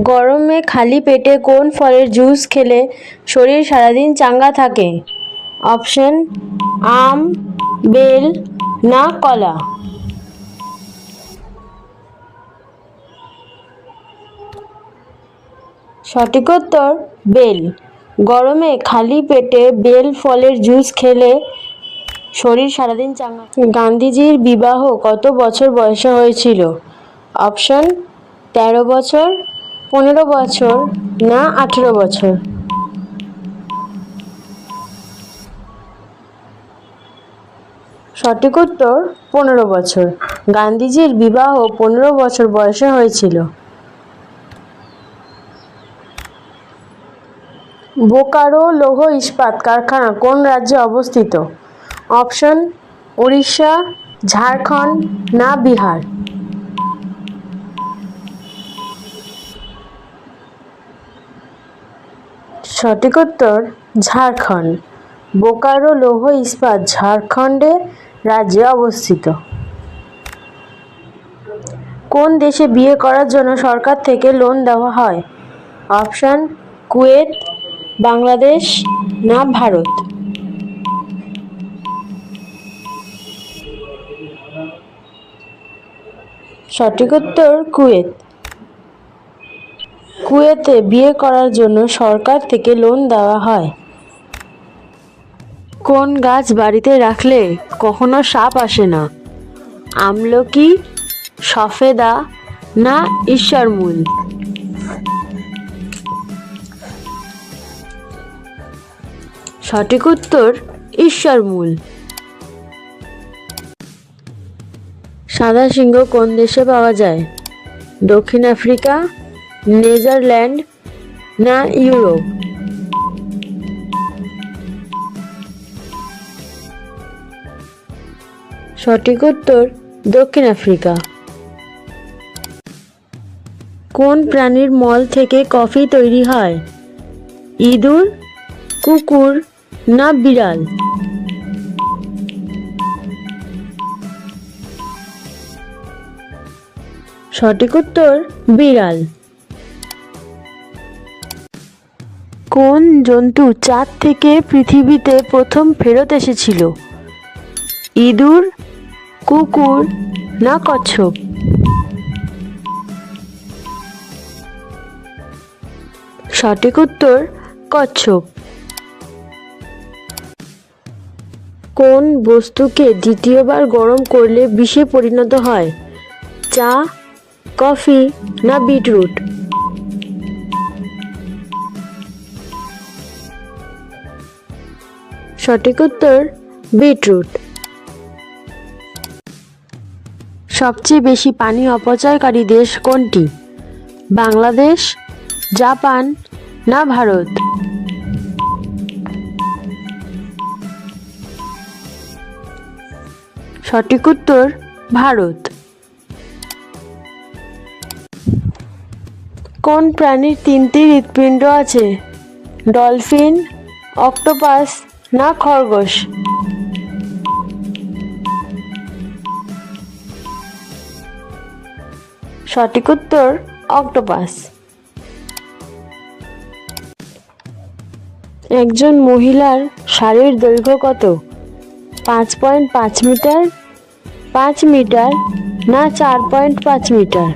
গরমে খালি পেটে কোন ফলের জুস খেলে শরীর সারাদিন চাঙ্গা থাকে? অপশন, আম, বেল, না কলা। সঠিক উত্তর, বেল। গরমে খালি পেটে বেল ফলের জুস খেলে শরীর সারাদিন চাঙ্গা গান্ধীজির বিবাহ কত বছর বয়সে হয়েছিল? অপশন, তেরো বছর পনেরো বছর না আঠেরো বছর? সঠিক উত্তর, পনেরো বছর। গান্ধীজির বিবাহ পনেরো বছর বয়সে হয়েছিল। বোকারো লৌহ ইস্পাত কারখানা কোন রাজ্যে অবস্থিত? অপশন, উড়িষ্যা, ঝাড়খণ্ড না বিহার। সঠিক উত্তর, ঝাড়খণ্ড। বোকারো লৌহ ইস্পাত ঝাড়খণ্ডে রাজ্যে অবস্থিত। কোন দেশে বিয়ে করার জন্য সরকার থেকে লোন দেওয়া হয়? অপশান, কুয়েত, বাংলাদেশ না ভারত? সঠিক উত্তর, কুয়েত। কুয়েতে বিয়ে করার জন্য সরকার থেকে লোন দেওয়া হয়। কোন গাছ বাড়িতে রাখলে কখনো সাপ আসে না? আমলকি সফেদা না ঈশ্বরমূল? সঠিক উত্তর, ঈশ্বরমূল। সাদা সিংহ কোন দেশে পাওয়া যায়? দক্ষিণ আফ্রিকা নেদারল্যান্ড না ইউরোপ? সঠিক উত্তর দক্ষিণ আফ্রিকা। কোন প্রাণীর মল থেকে কফি তৈরি হয়? ইঁদুর, কুকুর না বিড়াল? সঠিক উত্তর বিড়াল। কোন জন্তু চাঁদ থেকে পৃথিবীতে প্রথম ফেরত এসেছিল? ইঁদুর, কুকুর না কচ্ছপ? সঠিক উত্তর, কচ্ছপ। কোন বস্তুকে দ্বিতীয়বার গরম করলে বিষে পরিণত হয়? চা, কফি না বিটরুট? সঠিক উত্তর, বিটরুট। সবচেয়ে বেশি পানি অপচয়কারী দেশ কোনটি? বাংলাদেশ, জাপান না ভারত? সঠিক উত্তর, ভারত। কোন প্রাণীর তিনটি হৃৎপিণ্ড আছে? ডলফিন, অক্টোপাস না খরগোশ। সঠিক উত্তর, অক্টোপাস। একজন মহিলার শাড়ির দৈর্ঘ্য কত? পাঁচ পয়েন্ট পাঁচ মিটার পাঁচ মিটার না চার পয়েন্ট পাঁচ মিটার?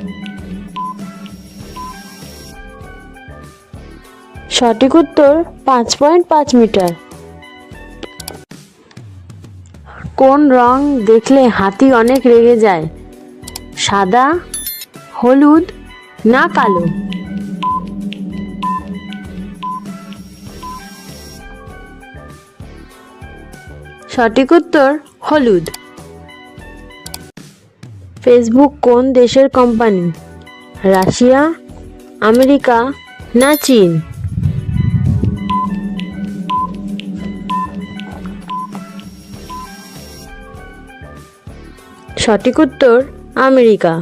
সঠিক উত্তর, পাঁচ পয়েন্ট পাঁচ মিটার। কোন রং দেখলে হাতি অনেক রেগে যায়? সাদা, হলুদ না কালো? সঠিক উত্তর, হলুদ। ফেসবুক কোন দেশের কোম্পানি? রাশিয়া, আমেরিকা না চীন? সঠিক উত্তর আমেরিকা।